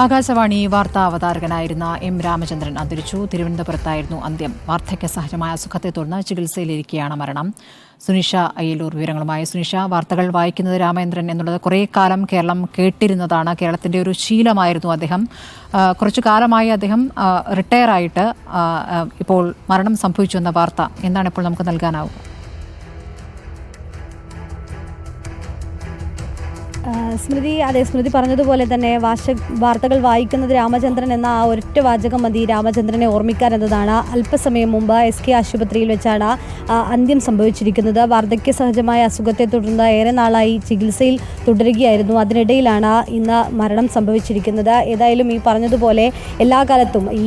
ആകാശവാണി വാർത്താ അവതാരകനായിരുന്ന എം രാമചന്ദ്രൻ അന്തരിച്ചു. തിരുവനന്തപുരത്തായിരുന്നു അന്ത്യം. വാർദ്ധക്യ സഹജമായ അസുഖത്തെ തുടർന്ന് ചികിത്സയിലിരിക്കെയാണ് മരണം. സുനിഷ അയ്യലൂർ വിവരങ്ങളുമായി. സുനിഷ വാർത്തകൾ വായിക്കുന്നത് രാമേന്ദ്രൻ എന്നുള്ളത് കുറേ കാലം കേരളം കേട്ടിരുന്നതാണ്. കേരളത്തിന്റെ ഒരു ശീലമായിരുന്നു അദ്ദേഹം. കുറച്ചു കാലമായി അദ്ദേഹം റിട്ടയർ ആയിട്ട് ഇപ്പോൾ മരണം സംഭവിച്ചു എന്ന വാർത്ത. എന്താണ് ഇപ്പോൾ നമുക്ക് നൽകാനാവുക? സ്മൃതി അതെ സ്മൃതി പറഞ്ഞതുപോലെ തന്നെ വാശ വാർത്തകൾ വായിക്കുന്നത് രാമചന്ദ്രൻ എന്ന ആ ഒരൊറ്റ വാചകം മതി രാമചന്ദ്രനെ ഓർമ്മിക്കാൻ എന്നതാണ് അല്പസമയം മുമ്പ് എസ് കെ ആശുപത്രിയിൽ വെച്ചാണ് അന്ത്യം സംഭവിച്ചിരിക്കുന്നത്. വാർദ്ധക്യ സഹജമായ അസുഖത്തെ തുടർന്ന് ഏറെ നാളായി ചികിത്സയിൽ തുടരുകയായിരുന്നു. അതിനിടയിലാണ് ഇന്ന് മരണം സംഭവിച്ചിരിക്കുന്നത്. ഏതായാലും ഈ പറഞ്ഞതുപോലെ എല്ലാ കാലത്തും ഈ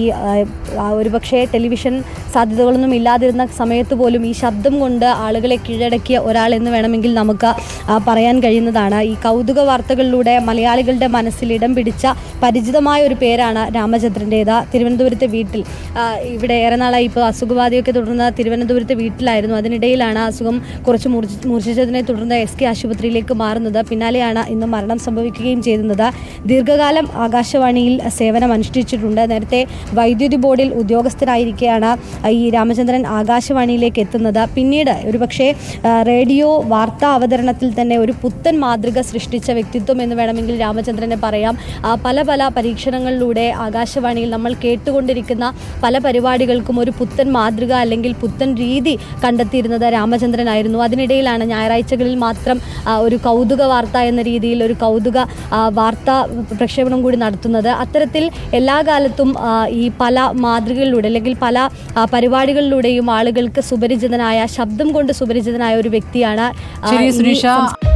ഒരുപക്ഷെ ടെലിവിഷൻ സാധ്യതകളൊന്നും ഇല്ലാതിരുന്ന സമയത്ത് പോലും ഈ ശബ്ദം കൊണ്ട് ആളുകളെ കീഴടക്കിയ ഒരാൾ എന്ന് വേണമെങ്കിൽ നമുക്ക് പറയാൻ കഴിയുന്നതാണ്. ഈ കൗതുക വാർത്തകളിലൂടെ മലയാളികളുടെ മനസ്സിൽ ഇടം പിടിച്ച പരിചിതമായ ഒരു പേരാണ് രാമചന്ദ്രന്റേത്. തിരുവനന്തപുരത്തെ വീട്ടിൽ ഇവിടെ ഏറെ നാളായി ഇപ്പോൾ അസുഖബാധയൊക്കെ തുടർന്ന് തിരുവനന്തപുരത്തെ വീട്ടിലായിരുന്നു. അതിനിടയിലാണ് അസുഖം കുറച്ച് മൂർച്ഛിച്ചതിനെ തുടർന്ന് എസ് കെ ആശുപത്രിയിലേക്ക് മാറുന്നത്. പിന്നാലെയാണ് ഇന്ന് മരണം സംഭവിക്കുകയും ചെയ്യുന്നത് ദീർഘകാലം ആകാശവാണിയിൽ സേവനം അനുഷ്ഠിച്ചിട്ടുണ്ട്. നേരത്തെ വൈദ്യുതി ബോർഡിൽ ഉദ്യോഗസ്ഥരായിരിക്കെയാണ് ഈ രാമചന്ദ്രൻ ആകാശവാണിയിലേക്ക് എത്തുന്നത്. പിന്നീട് ഒരുപക്ഷെ റേഡിയോ വാർത്താ അവതരണത്തിൽ തന്നെ ഒരു പുത്തൻ മാതൃക സൃഷ്ടിച്ച വ്യക്തിത്വം എന്ന് വേണമെങ്കിൽ രാമചന്ദ്രനെ പറയാം. പല പല പരീക്ഷണങ്ങളിലൂടെ ആകാശവാണിയിൽ നമ്മൾ കേട്ടുകൊണ്ടിരിക്കുന്ന പല പരിപാടികൾക്കും ഒരു പുത്തൻ മാതൃക അല്ലെങ്കിൽ പുത്തൻ രീതി കണ്ടെത്തിയിരുന്നത് രാമചന്ദ്രനായിരുന്നു. അതിനിടയിലാണ് ഞായറാഴ്ചകളിൽ മാത്രം ഒരു കൗതുക വാർത്ത എന്ന രീതിയിൽ ഒരു കൗതുക വാർത്ത പ്രക്ഷേപണം കൂടി നടത്തുന്നത്. അത്തരത്തിൽ എല്ലാ കാലത്തും ഈ പല മാതൃകകളിലൂടെ അല്ലെങ്കിൽ പല പരിപാടികളിലൂടെയും ആളുകൾക്ക് സുപരിചിതനായ ശബ്ദം കൊണ്ട് സുപരിചിതനായ ഒരു വ്യക്തിയാണ് സുനിഷ. സംസ്ഥാന-